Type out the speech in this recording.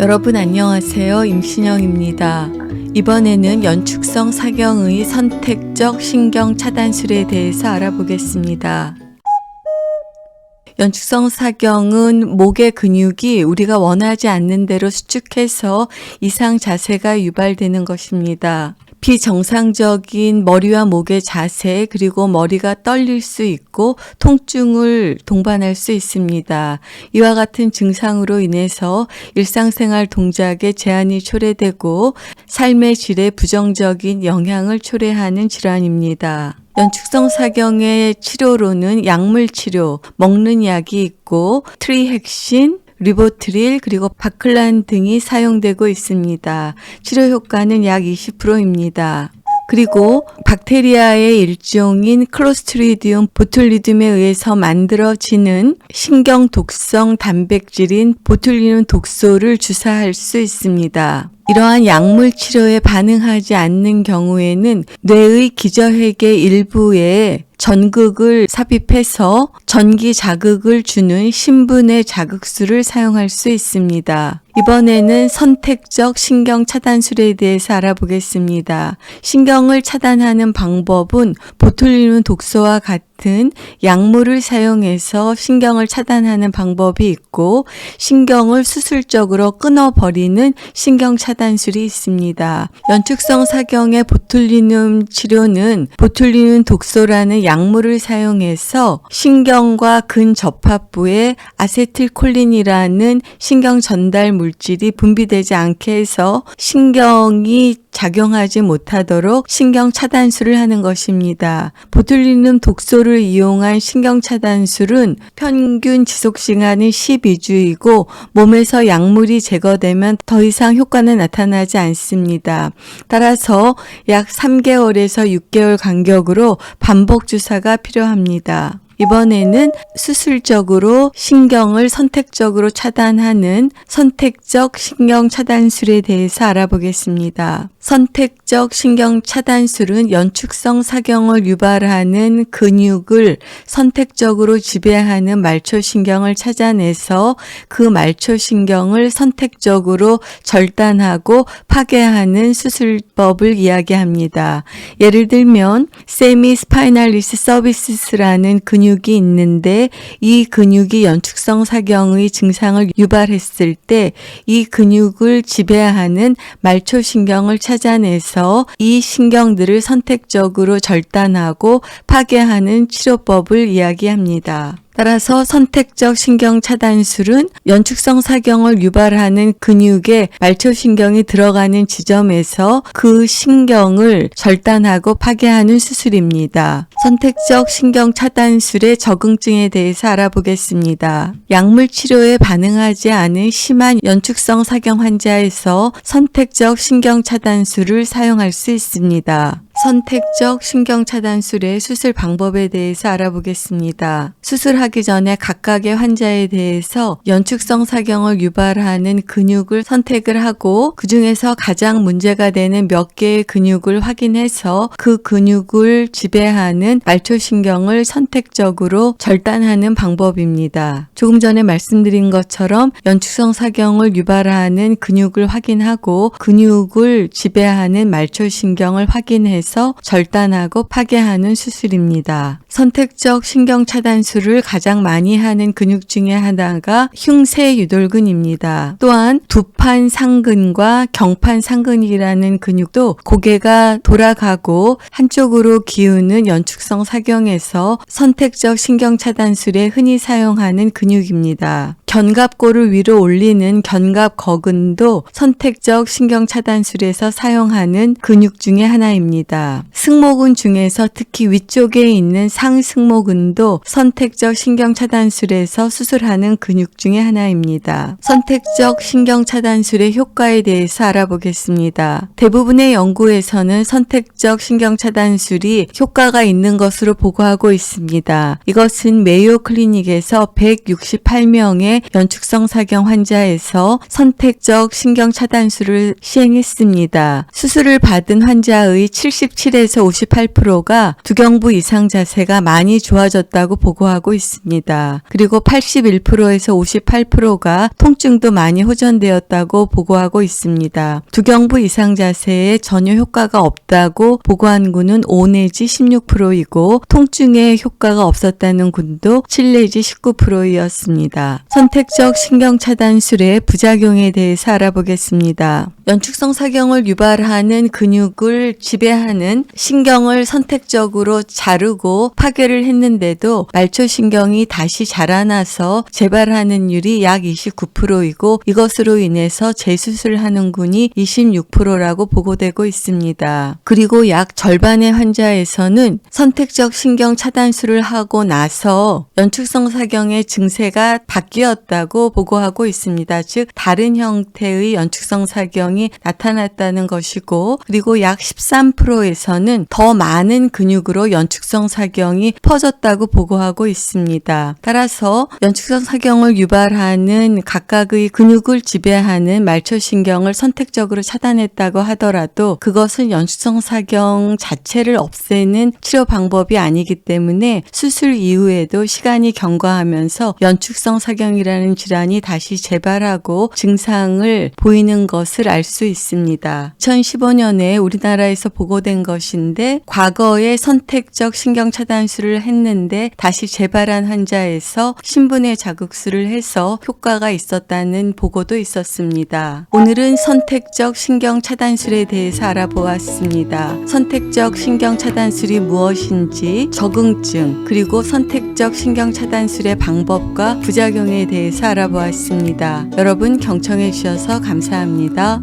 여러분 안녕하세요. 임신영입니다. 이번에는 연축성 사경의 선택적 신경 차단술에 대해서 알아보겠습니다. 연축성 사경은 목의 근육이 우리가 원하지 않는 대로 수축해서 이상 자세가 유발되는 것입니다. 비정상적인 머리와 목의 자세 그리고 머리가 떨릴 수 있고 통증을 동반할 수 있습니다. 이와 같은 증상으로 인해서 일상생활 동작에 제한이 초래되고 삶의 질에 부정적인 영향을 초래하는 질환입니다. 연축성 사경의 치료로는 약물 치료, 먹는 약이 있고 트리핵신, 리보트릴 그리고 바클란 등이 사용되고 있습니다. 치료 효과는 약 20%입니다. 그리고 박테리아의 일종인 클로스트리디움 보툴리둠에 의해서 만들어지는 신경 독성 단백질인 보툴리눔 독소를 주사할 수 있습니다. 이러한 약물 치료에 반응하지 않는 경우에는 뇌의 기저핵의 일부에 전극을 삽입해서 전기 자극을 주는 신분의 자극수를 사용할 수 있습니다. 이번에는 선택적 신경 차단술에 대해서 알아보겠습니다. 신경을 차단하는 방법은 보툴리눔 독소와 같은 약물을 사용해서 신경을 차단하는 방법이 있고 신경을 수술적으로 끊어버리는 신경 차단술이 있습니다. 연축성 사경의 보툴리눔 치료는 보툴리눔 독소라는 약물을 사용해서 신경과 근접합부에 아세틸콜린이라는 신경 전달 물질이 분비되지 않게 해서 신경이 작용하지 못하도록 신경 차단술을 하는 것입니다. 보툴리눔 독소를 이용한 신경 차단술은 평균 지속 시간이 12주이고 몸에서 약물이 제거되면 더 이상 효과는 나타나지 않습니다. 따라서 약 3개월에서 6개월 간격으로 반복 주사가 필요합니다. 이번에는 수술적으로 신경을 선택적으로 차단하는 선택적 신경 차단술에 대해서 알아보겠습니다. 선택적 신경 차단술은 연축성 사경을 유발하는 근육을 선택적으로 지배하는 말초신경을 찾아내서 그 말초신경을 선택적으로 절단하고 파괴하는 수술법을 이야기합니다. 예를 들면 세미 스파이널리스 서비스라는 근육 이 있는데 이 근육이 연축성 사경의 증상을 유발했을 때 이 근육을 지배하는 말초신경을 찾아내서 이 신경들을 선택적으로 절단하고 파괴하는 치료법을 이야기합니다. 따라서 선택적 신경 차단술은 연축성 사경을 유발하는 근육에 말초신경이 들어가는 지점에서 그 신경을 절단하고 파괴하는 수술입니다. 선택적 신경 차단술의 적응증에 대해서 알아보겠습니다. 약물 치료에 반응하지 않은 심한 연축성 사경 환자에서 선택적 신경 차단술을 사용할 수 있습니다. 선택적 신경 차단술의 수술 방법에 대해서 알아보겠습니다. 수술하기 전에 각각의 환자에 대해서 연축성 사경을 유발하는 근육을 선택을 하고 그 중에서 가장 문제가 되는 몇 개의 근육을 확인해서 그 근육을 지배하는 말초신경을 선택적으로 절단하는 방법입니다. 조금 전에 말씀드린 것처럼 연축성 사경을 유발하는 근육을 확인하고 근육을 지배하는 말초신경을 확인해서 해서 절단하고 파괴하는 수술입니다. 선택적 신경 차단술을 가장 많이 하는 근육 중에 하나가 흉쇄 유돌근입니다. 또한 두판 상근과 경판 상근이라는 근육도 고개가 돌아가고 한쪽으로 기우는 연축성 사경에서 선택적 신경 차단술에 흔히 사용하는 근육입니다. 견갑골을 위로 올리는 견갑거근도 선택적 신경 차단술에서 사용하는 근육 중의 하나입니다. 승모근 중에서 특히 위쪽에 있는 상승모근도 선택적 신경 차단술에서 수술하는 근육 중의 하나입니다. 선택적 신경 차단술의 효과에 대해서 알아보겠습니다. 대부분의 연구에서는 선택적 신경 차단술이 효과가 있는 것으로 보고하고 있습니다. 이것은 메이오 클리닉에서 168명의 연축성 사경 환자에서 선택적 신경 차단술을 시행했습니다. 수술을 받은 환자의 77에서 58%가 두경부 이상 자세가 많이 좋아졌다고 보고하고 있습니다. 그리고 81%에서 58%가 통증도 많이 호전되었다고 보고하고 있습니다. 두경부 이상 자세에 전혀 효과가 없다고 보고한 군은 5 내지 16%이고 통증에 효과가 없었다는 군도 7 내지 19%였습니다. 선 택적 신경 차단술의 부작용에 대해서 알아보겠습니다. 연축성 사경을 유발하는 근육을 지배하는 신경을 선택적으로 자르고 파괴를 했는데도 말초신경이 다시 자라나서 재발하는 율이 약 29%이고 이것으로 인해서 재수술하는 군이 26%라고 보고되고 있습니다. 그리고 약 절반의 환자에서는 선택적 신경 차단술을 하고 나서 연축성 사경의 증세가 바뀌었 다고 보고하고 있습니다. 즉 다른 형태의 연축성 사경이 나타났다는 것이고 그리고 약 13%에서는 더 많은 근육으로 연축성 사경이 퍼졌다고 보고하고 있습니다. 따라서 연축성 사경을 유발하는 각각의 근육을 지배하는 말초신경을 선택적으로 차단했다고 하더라도 그것은 연축성 사경 자체를 없애는 치료 방법이 아니기 때문에 수술 이후에도 시간이 경과하면서 연축성 사경이라 는 질환이 다시 재발하고 증상을 보이는 것을 알 수 있습니다. 2015년에 우리나라에서 보고된 것인데 과거에 선택적 신경 차단술을 했는데 다시 재발한 환자에서 신분의 자극술을 해서 효과가 있었다는 보고도 있었습니다. 오늘은 선택적 신경 차단술에 대해서 알아보았습니다. 선택적 신경 차단술이 무엇인지 적응증 그리고 선택적 신경 차단술의 방법과 부작용에 대해서 알아보았습니다. 여러분 경청해 주셔서 감사합니다.